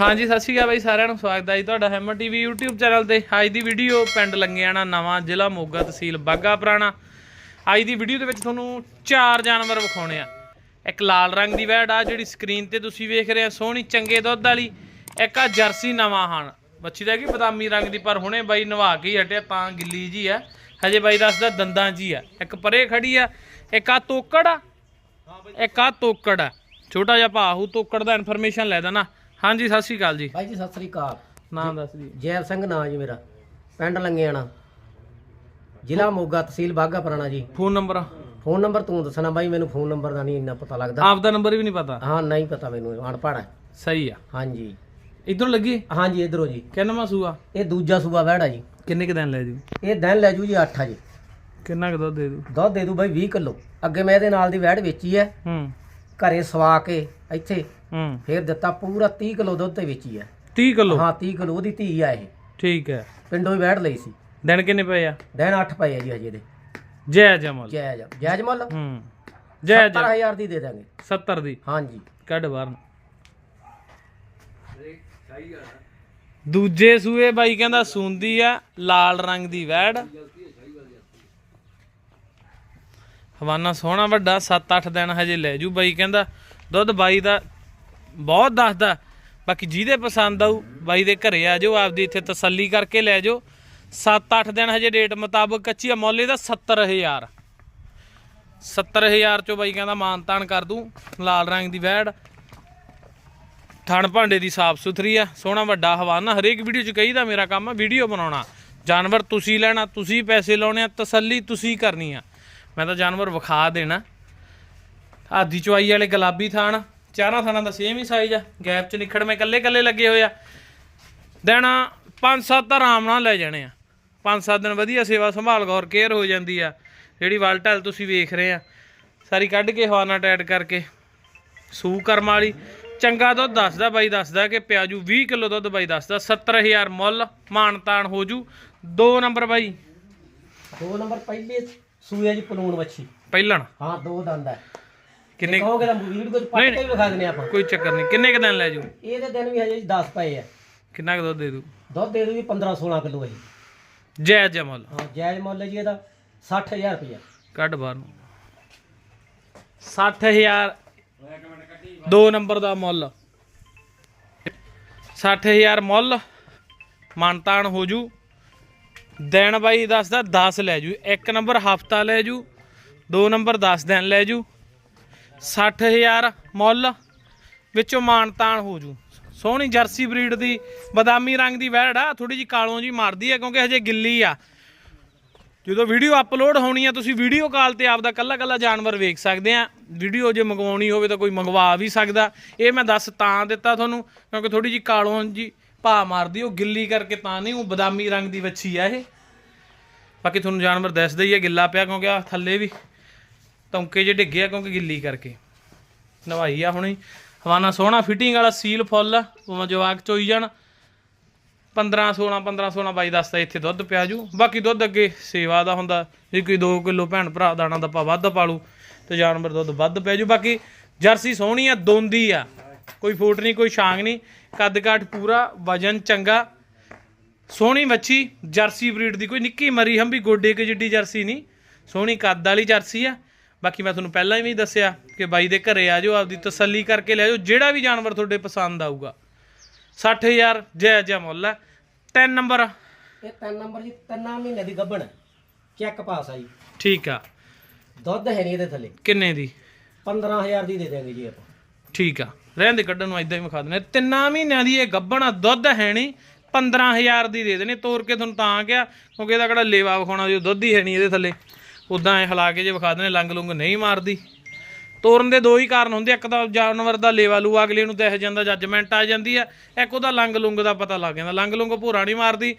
ਹਾਂਜੀ, ਸਤਿ ਸ਼੍ਰੀ ਅਕਾਲ ਬਾਈ, ਸਾਰਿਆਂ ਨੂੰ ਸਵਾਗਤ ਹੈ ਜੀ ਤੁਹਾਡਾ ਹੈਮਰ ਟੀਵੀ YouTube ਚੈਨਲ ਤੇ। ਅੱਜ ਦੀ ਵੀਡੀਓ ਪਿੰਡ ਲੰਗਿਆਣਾ, ਨਵਾਂ ਜ਼ਿਲ੍ਹਾ ਮੋਗਾ ਤਹਿਸੀਲ ਬਾਗਾ ਪੁਰਾਣਾ। ਅੱਜ ਦੀ ਵੀਡੀਓ ਦੇ ਵਿੱਚ ਤੁਹਾਨੂੰ ਚਾਰ ਜਾਨਵਰ ਵਿਖਾਉਣੇ ਆ। ਇੱਕ ਲਾਲ ਰੰਗ ਦੀ ਵੈੜ ਆ, ਜਿਹੜੀ ਸਕਰੀਨ ਤੇ ਤੁਸੀਂ ਵੇਖ ਰਹੇ ਆ, ਸੋਹਣੀ, ਚੰਗੇ ਦੁੱਧ ਵਾਲੀ। ਇੱਕ ਆ ਜਰਸੀ ਨਵਾਂ ਹਨ ਬੱਚੀ ਦਾ ਕੀ ਬਦਾਮੀ ਰੰਗ ਦੀ, ਪਰ ਹੁਣੇ ਬਾਈ ਨਵਾ ਕੇ ਹੀ ਹਟਿਆ, ਤਾਂ ਗਿੱਲੀ ਜੀ ਆ। ਹਜੇ ਬਾਈ ਦੱਸਦਾ ਦੰਦਾਂ ਜੀ ਆ। ਇੱਕ ਪਰੇ ਖੜੀ ਆ, ਇੱਕ ਆ ਤੋਕੜ ਆ, ਇੱਕ ਆ ਤੋਕੜ ਆ। ਛੋਟਾ ਜਿਹਾ ਭਾਹੂ ਤੋਕੜ ਦਾ ਇਨਫੋਰਮੇਸ਼ਨ ਲੈ ਦੇਣਾ। ਹਾਂਜੀ ਸਤਿ ਸ਼੍ਰੀ ਅਕਾਲ ਜੀ। ਭਾਈ ਜੀ ਸਤਿ ਸ੍ਰੀ ਅਕਾਲ। ਨਾਮ ਦੱਸ ਜੀ ਜੈਬ ਸਿੰਘ ਨਾਂ ਜੀ ਮੇਰਾ। ਪਿੰਡ ਲੰਗੇਆਣਾ। ਜ਼ਿਲ੍ਹਾ ਮੋਗਾ ਤਹਿਸੀਲ ਬਾਗਾ ਪੁਰਾਣਾ ਜੀ। ਫੋਨ ਨੰਬਰ ਫੋਨ ਨੰਬਰ ਤੂੰ ਦੱਸਣਾ ਬਾਈ ਮੈਨੂੰ ਫੋਨ ਨੰਬਰ ਦਾ ਨਹੀਂ ਇੰਨਾ ਪਤਾ ਲੱਗਦਾ। ਆਪ ਦਾ ਨੰਬਰ ਵੀ ਨਹੀਂ ਪਤਾ? ਹਾਂ ਨਹੀਂ ਪਤਾ ਮੈਨੂੰ ਅਨਪੜ੍ਹ ਹੈ। ਸਹੀ ਆ। ਹਾਂਜੀ। ਇਧਰੋਂ ਲੱਗੀ? ਹਾਂਜੀ ਇਧਰੋਂ ਜੀ। ਕਿੰਨਾ ਸੂਆ? ਇਹ ਦੂਜਾ ਸੂਬਾ ਵਹਿੜਾ ਜੀ। ਕਿੰਨੇ ਕ ਦਿਨ ਲੈ ਜੂ? ਇਹ ਦਿਨ ਲੈ ਜੂ ਜੀ 8 ਆ ਜੀ। ਕਿੰਨਾ ਕ ਦੁੱਧ ਦੇ ਦੂ? ਦੁੱਧ ਦੇ ਦੂ ਬਾਈ 20 ਕਿਲੋ। ਅੱਗੇ ਮੈਂ ਇਹਦੇ ਨਾਲ ਦੀ ਵਹਿੜ ਵੇਚੀ ਹੈ। ਹੂੰ। ਘਰੇ ਸਵਾ ਕੇ ਇੱਥੇ ਹੂੰ। ਫੇਰ ਦਿੱਤਾ ਪੂਰਾ 30 ਕਿਲੋ ਦੁੱਧ ਤੇ ਵੇਚੀ ਹੈ 30 ਕਿਲੋ? ਹਾਂ 30 ਕਿਲੋ ਉਹਦੀ ਧੀ ਆ ਇਹ। ਠੀਕ ਹੈ। ਪਿੰਡੋਂ ਹੀ ਵਹਿੜ ਲਈ ਸੀ। ਦਿਨ ਕਿੰਨੇ ਪਏ ਆ? ਦਿਨ 8 ਪਏ ਆ ਜੀ ਹਜੇ ਦੇ। ਜੈ ਜਮਲ ਜਾਇਜ਼ ਜਾਇਜ਼ ਮੁੱਲ? ਹੂੰ। ਜੈ ਜੈ 70000 ਦੀ ਦੇ ਦਾਂਗੇ 70 ਦੀ? ਹਾਂਜੀ। ਕੱਢ ਬਾਹਰ ਨੂੰ। ਦੂਜੇ ਸੂਏ ਬਾਈ ਕਹਿੰਦਾ ਸੁੰਦੀ ਆ ਲਾਲ ਰੰਗ ਦੀ ਵੈੜ। ਹਵਾਨਾ ਸੋਹਣਾ ਵੱਡਾ 7-8 ਦਿਨ ਹਜੇ ਲੈ ਜੂ ਬਾਈ ਕਹਿੰਦਾ, ਦੁੱਧ ਬਾਈ ਦਾ ਬਹੁਤ ਦੱਸਦਾ, ਬਾਕੀ ਜਿਹਦੇ ਪਸੰਦ ਆਊ, ਬਾਈ ਦੇ ਘਰੇ ਆ ਜਾਓ, ਆਪਦੀ ਇੱਥੇ ਤਸੱਲੀ ਕਰਕੇ ਲੈ ਜਾਓ। 7-8 ਦਿਨ ਹਜੇ ਡੇਟ ਮੁਤਾਬਕ ਕੱਚੀ ਆ, ਮੁੱਲ ਇਹਦਾ 70000 70000 ਚੋਂ ਬਾਈ ਕਹਿੰਦਾ ਮਾਨਤਾਨ ਕਰ ਦੂੰ, ਲਾਲ ਰੰਗ ਦੀ ਵੈੜ। ਥਣ ਭਾਂਡੇ ਦੀ ਸਾਫ਼ ਸੁਥਰੀ ਆ, ਸੋਹਣਾ ਵੱਡਾ ਹਵਾਨਾ, ਹਰੇਕ ਵੀਡੀਓ 'ਚ ਕਹੀਦਾ ਮੇਰਾ ਕੰਮ ਆ, ਵੀਡੀਓ ਬਣਾਉਣਾ। ਜਾਨਵਰ ਤੁਸੀਂ ਲੈਣਾ, ਤੁਸੀਂ ਪੈਸੇ ਲਾਉਣੇ ਆ, ਤਸੱਲੀ ਤੁਸੀਂ ਕਰਨੀ ਆ। ਮੈਂ ਤਾਂ ਜਾਨਵਰ ਵਿਖਾ ਦੇਣਾ। ਆਦੀ ਚੁਆਈ ਵਾਲੇ ਗੁਲਾਬੀ ਥਾਣ ਚਾਰਾਂ ਥਾਣਾਂ ਦਾ ਸੇਮ ਹੀ ਸਾਈਜ਼ ਆ। ਗੈਪ 'ਚ ਨਿਖੜਵੇਂ ਕੱਲੇ ਕੱਲੇ ਲੱਗੇ ਹੋਏ ਆ। ਦੇਣਾ 5-7 ਤਾਂ ਆਰਾਮ ਨਾਲ ਲੈ ਜਾਣੇ ਆ। 5-7 ਦਿਨ ਵਧੀਆ ਸੇਵਾ ਸੰਭਾਲ, ਗੌਰ ਕੇਅਰ ਹੋ ਜਾਂਦੀ ਆ। ਜਿਹੜੀ ਵਲਟਲ ਤੁਸੀਂ ਵੇਖ ਰਹੇ ਆ। ਸਾਰੀ ਕੱਢ ਕੇ ਹਵਾਨਾ ਟੈਟ ਕਰਕੇ। ਸੂ ਕਰਮ ਵਾਲੀ, ਚੰਗਾ ਦੁੱਧ ਦੱਸਦਾ ਬਾਈ, ਦੱਸਦਾ ਕਿ ਪਿਆਜੂ 20 ਕਿਲੋ ਦੁੱਧ ਬਾਈ ਦੱਸਦਾ 70000 ਮੁੱਲ ਮਾਨਤਾਨ ਹੋ ਜੂ। ਦੋ ਨੰਬਰ ਬਾਈ। ਦੋ ਨੰਬਰ ਪਹਿਲੇ ਸੂਏ ਜੀ ਪਲੂਣ ਵੱਛੀ ਪਹਿਲਣ? ਹਾਂ ਦੋ ਦੰਦ ਹੈ ਕਿੰਨੇ ਕਹੋਗੇ ਤਾਂ ਵੀਡੀਓ ਚ ਪੱਟ ਕੇ ਵੀ ਵਿਖਾ ਦਿੰਦੇ ਆਪਾਂ। ਕੋਈ ਚੱਕਰ ਨਹੀਂ। ਕਿੰਨੇ ਕ ਦਿਨ ਲੈ ਜੂ? ਇਹਦੇ ਦਿਨ ਵੀ ਹਜੇ 10 ਪਏ ਆ। ਕਿੰਨਾ ਕੁ ਦੁੱਧ ਦੇ ਦੂ? ਦੁੱਧ ਦੇ ਦੂ ਵੀ 15 16 ਕਿਲੋ ਹੈ ਜੀ। ਜੈ ਜਮਲ ਹਾਂ ਜਾਇਜ਼ ਮੁੱਲ ਜੀ ਇਹਦਾ 60000 ਰੁਪਇਆ ਕੱਢ ਬਾਹਰ ਨੂੰ। 60000 ਦੋ ਨੰਬਰ ਦਾ ਮੁੱਲ। 60000 ਮੁੱਲ। ਮਾਨਤਾਨ ਹੋ ਜੂ। ਦਿਨ ਬਾਈ ਦੱਸਦਾ 10 ਲੈ ਜੂ, ਇੱਕ ਨੰਬਰ ਹਫਤਾ ਲੈ ਜੂ, ਦੋ ਨੰਬਰ 10 ਦਿਨ ਲੈ ਜੂ 60000 ਮੁੱਲ, ਵਿੱਚੋਂ ਮਾਨਤਾਨ ਹੋ ਜੂ। ਸੋਹਣੀ ਜਰਸੀ ਬਰੀਡ ਦੀ, ਬਦਾਮੀ ਰੰਗ ਦੀ ਵੈੜ ਆ ਥੋੜੀ ਜੀ ਕਾਲੋਂ ਜੀ ਮਾਰਦੀ ਆ, ਕਿਉਂਕਿ ਹਜੇ ਗਿੱਲੀ ਆ। ਜਦੋਂ ਵੀਡੀਓ ਅਪਲੋਡ ਹੋਣੀ ਆ, ਤੁਸੀਂ ਵੀਡੀਓ ਕਾਲ ਤੇ ਆਪਦਾ ਕੱਲਾ ਕੱਲਾ ਜਾਨਵਰ ਵੇਖ ਸਕਦੇ ਆ। ਵੀਡੀਓ ਜੇ ਮੰਗਵਾਉਣੀ ਹੋਵੇ ਤਾਂ ਕੋਈ ਮੰਗਵਾ ਵੀ ਸਕਦਾ। ਇਹ ਮੈਂ ਦੱਸ ਤਾਂ ਦਿੱਤਾ ਤੁਹਾਨੂੰ, ਕਿਉਂਕਿ ਥੋੜੀ ਜੀ ਕਾਲੋਂ ਜੀ ਭਾ ਮਾਰਦੀ, ਉਹ ਗਿੱਲੀ ਕਰਕੇ ਤਾਂ ਨਹੀਂ, ਉਹ ਬਦਾਮੀ ਰੰਗ ਦੀ ਵੱਛੀ ਆ ਇਹ। ਬਾਕੀ ਤੁਹਾਨੂੰ ਜਾਨਵਰ ਦੱਸਦਾ ਹੀ ਹੈ ਗਿੱਲਾ ਪਿਆ ਕਿਉਂਕਿ ਆ ਥੱਲੇ ਵੀ ਤੌਂਕੇ ਜੇ ਡਿੱਗੇ ਆ ਕਿਉਂਕਿ ਗਿੱਲੀ ਕਰਕੇ। ਨਵਾਈ ਆ ਹੁਣੀ। ਹਵਾਨਾ ਸੋਹਣਾ ਫਿਟਿੰਗ ਵਾਲਾ ਸੀਲ ਫੁੱਲ ਆ ਉਹ ਜਵਾਕ ਚੋਈ ਜਾਣ। 15 16 15 16 ਬਾਈ ਦੱਸਦਾ ਇੱਥੇ ਦੁੱਧ ਪਿਆ ਜੂ। ਬਾਕੀ ਦੁੱਧ ਅੱਗੇ ਸੇਵਾ ਦਾ ਹੁੰਦਾ, ਜੇ ਕੋਈ 2 ਕਿਲੋ ਭੈਣ ਭਰਾ ਦਾਣਾ ਦੱਪਾ ਵੱਧ ਪਾਲੂ, ਤੇ ਜਾਨਵਰ ਦੁੱਧ ਵੱਧ ਪੈ ਜੂ। ਬਾਕੀ ਜਰਸੀ ਸੋਹਣੀ ਆ, ਦੋਂਦੀ ਆ। ਕੋਈ ਫੋਟ ਨਹੀਂ ਕੋਈ ਛਾਂਗ ਨਹੀਂ। ਕੱਦ ਕਾਠ ਪੂਰਾ ਵਜਨ ਚੰਗਾ। ਸੋਹਣੀ ਵੱਛੀ ਜਰਸੀ ਬਰੀਡ ਦੀ। ਕੋਈ ਨਿੱਕੀ ਮਰੀ ਹੰਬੀ ਗੋਡੇ ਕੇ ਜਿੱਡੀ ਜਰਸੀ ਨਹੀਂ। ਸੋਹਣੀ ਕੱਦ ਵਾਲੀ ਜਰਸੀ ਆ। ਬਾਕੀ ਮੈਂ ਤੁਹਾਨੂੰ ਪਹਿਲਾਂ ਵੀ ਦੱਸਿਆ ਕਿ ਬਾਈ ਦੇ ਘਰੇ ਆ ਜਾਓ ਆਪਦੀ ਤਸੱਲੀ ਕਰਕੇ ਲੈ ਜਾਓ। ਜਿਹੜਾ ਵੀ ਜਾਨਵਰ ਤੁਹਾਡੇ ਪਸੰਦ ਆਊਗਾ। 60000 ਜੈ ਜੈ ਮੁੱਲ ਹੈ ਨੰਬਰ ਇਹ ਤਿੰਨ ਨੰਬਰ ਜੀ ਤਿੰਨਾਂ ਮਹੀਨੇ ਦੀ ਗੱਭਣ। ਚੈੱਕ ਪਾਸ ਆ ਜੀ। ਠੀਕ ਆ। ਦੁੱਧ ਹੈ ਨਹੀਂ ਇਹਦੇ ਥੱਲੇ। ਕਿੰਨੇ ਦੀ? 15000 ਦੀ ਦੇ ਦੇਵਾਂਗੇ ਜੀ ਆਪਾਂ। ਠੀਕ ਆ। ਰਹਿਣ ਦੇ ਕੱਢਣ ਨੂੰ ਇਦਾਂ ਹੀ ਵਿਖਾ ਦਿੰਦੇ ਤਿੰਨਾਂ ਮਹੀਨਿਆਂ ਦੀ ਇਹ ਗੱਭਣ ਆ, ਦੁੱਧ ਹੈ ਨਹੀਂ 15000 ਦੀ ਦੇ ਦੇਣੀ। ਤੋਰ ਕੇ ਤੁਹਾਨੂੰ ਤਾਂ ਕਿਹਾ ਕਿਉਂਕਿ ਇਹਦਾ ਕਿਹੜਾ ਲੇਵਾ ਵਿਖਾਉਣਾ ਜੋ ਦੁੱਧ ਹੀ ਹੈ ਨਹੀਂ ਇਹਦੇ ਥੱਲੇ। ਉਦਾਂ ਐ ਹਿਲਾ ਕੇ ਜੇ ਵਿਖਾ ਦਿੰਦੇ ਲੰਗ ਲੁੰਗ ਨਹੀਂ ਮਾਰਦੀ। ਤੋਰਨ ਦੇ ਦੋ ਹੀ ਕਾਰਨ ਹੁੰਦੇ ਇੱਕ ਤਾਂ ਜਾਨਵਰ ਦਾ ਲੇਵਾ ਲੂਆ ਅਗਲੇ ਨੂੰ ਦਿਖ ਜਾਂਦਾ ਜੱਜਮੈਂਟ ਆ ਜਾਂਦੀ ਆ। ਇੱਕ ਉਹਦਾ ਲੰਗ ਲੁੰਗ ਦਾ ਪਤਾ ਲੱਗ ਜਾਂਦਾ। ਲੰਗ ਲੁੰਗ ਭੂਰਾ ਨਹੀਂ ਮਾਰਦੀ।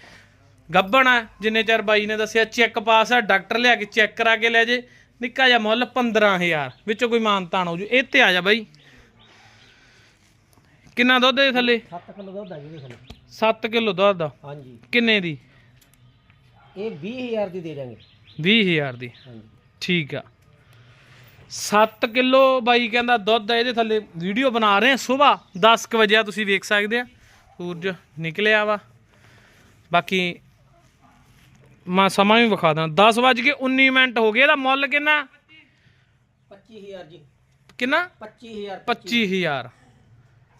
ਗੱਬਣ ਆ ਜਿੰਨੇ ਚਿਰ ਬਾਈ ਨੇ ਦੱਸਿਆ ਚੈੱਕ ਪਾਸ ਆ ਡਾਕਟਰ ਲਿਆ ਕੇ ਚੈੱਕ ਕਰਾ ਕੇ ਲੈ ਜੇ। ਨਿੱਕਾ ਜਿਹਾ ਮੁੱਲ 15000 ਵਿੱਚੋਂ ਕੋਈ ਮਾਨਤਾਨ ਹੋ ਜੂ। ਇਹ ਤੇ ਆ ਜਾ ਬਾਈ। ਕਿੰਨਾ ਦੁੱਧ ਦੇ ਥੱਲੇ? 7 ਕਿਲੋ ਦੁੱਧ ਆ ਜੀ ਇਹਦੇ ਥੱਲੇ। 7 ਕਿਲੋ ਦੁੱਧ ਦਾ? ਹਾਂਜੀ। ਕਿੰਨੇ ਦੀ? ਇਹ 20000 ਦੀ ਦੇ ਦਾਂਗੇ 20000 ਦੀ। ਹਾਂਜੀ। ਠੀਕ ਆ। 7 ਕਿਲੋ ਬਾਈ ਕਹਿੰਦਾ ਦੁੱਧ ਆ ਇਹਦੇ ਥੱਲੇ। ਵੀਡੀਓ ਬਣਾ ਰਹੇ ਆ ਸਵੇਰ 10 ਕੁ ਵਜੇ ਆ ਤੁਸੀਂ ਵੇਖ ਸਕਦੇ ਆ। ਸੂਰਜ ਨਿਕਲਿਆ ਵਾ। ਬਾਕੀ ਮੈਂ ਸਮਾਂ ਵੀ ਵਿਖਾ ਦਾਂ। 10 ਵੱਜ ਕੇ 19 ਮਿੰਟ ਹੋ ਗਏ। ਇਹਦਾ ਮੁੱਲ ਕਿੰਨਾ? 25000 ਜੀ। ਕਿੰਨਾ? 25000 25000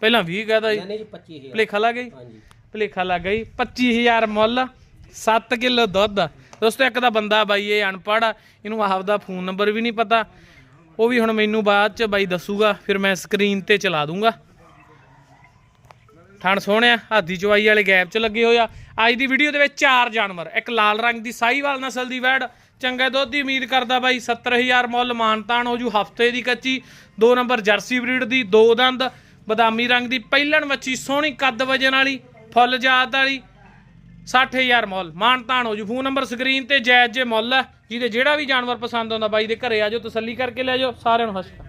ਪਹਿਲਾਂ 20 ਕਹਦਾ ਜੀ। ਨਹੀਂ ਜੀ 25000 ਭਲੇਖਾ ਲੱਗ ਗਈ ਹਾਂਜੀ। ਭਲੇਖਾ ਲੱਗ ਗਈ 25000 ਮੁੱਲ 7 ਕਿਲੋ ਦੁੱਧ। ਦੋਸਤੋ ਇੱਕ ਤਾਂ ਬੰਦਾ ਬਾਈ ਇਹ ਅਨਪੜ੍ਹ ਆ। ਇਹਨੂੰ ਆਪਦਾ ਫੋਨ ਨੰਬਰ ਵੀ ਨਹੀਂ ਪਤਾ। ਉਹ ਵੀ ਹੁਣ ਮੈਨੂੰ ਬਾਅਦ ਚ ਬਾਈ ਦੱਸੂਗਾ ਫਿਰ ਮੈਂ ਸਕਰੀਨ ਤੇ ਚਲਾ ਦੂੰਗਾ। ਥਣ ਸੋਹਣਿਆ ਹਾਦੀ ਚਵਾਈ ਵਾਲੇ ਗੈਪ ਚ ਲੱਗੇ ਹੋਇਆ ਅੱਜ ਦੀ ਵੀਡੀਓ ਦੇ ਵਿੱਚ ਚਾਰ ਜਾਨਵਰ ਇੱਕ ਲਾਲ ਰੰਗ ਦੀ ਸਾਈਵਾਲ ਨਸਲ ਦੀ ਵੈੜ ਚੰਗੇ ਦੁੱਧ ਦੀ ਉਮੀਦ ਕਰਦਾ ਬਾਈ 70000 ਮੁੱਲ ਮਾਨਤਾਨ ਹੋ ਜੂ ਹਫ਼ਤੇ ਦੀ ਕੱਚੀ। ਦੋ ਨੰਬਰ ਜਰਸੀ ਬਰੀਡ ਦੀ ਦੋ ਦੰਦ। ਬਦਾਮੀ ਰੰਗ ਦੀ ਪਹਿਲਣ ਮੱਛੀ ਸੋਹਣੀ ਕੱਦ ਵਜਨ ਵਾਲੀ, ਫੁੱਲ ਜਾਤ ਵਾਲੀ 60000 ਮੁੱਲ। ਮਾਨਤਾਨ ਹੋ ਜੂ। ਫੋਨ ਨੰਬਰ ਸਕਰੀਨ ਤੇ ਜੈਜ ਜੇ ਮੁੱਲ ਹੈ ਜਿਹਦੇ ਜਿਹੜਾ ਵੀ ਜਾਨਵਰ ਪਸੰਦ ਆਉਂਦਾ ਬਾਈ ਦੇ ਘਰੇ ਆ ਜਾਓ, ਤਸੱਲੀ ਕਰਕੇ ਲੈ ਜਾਓ, ਸਾਰਿਆਂ ਨੂੰ ਹੱਸਾ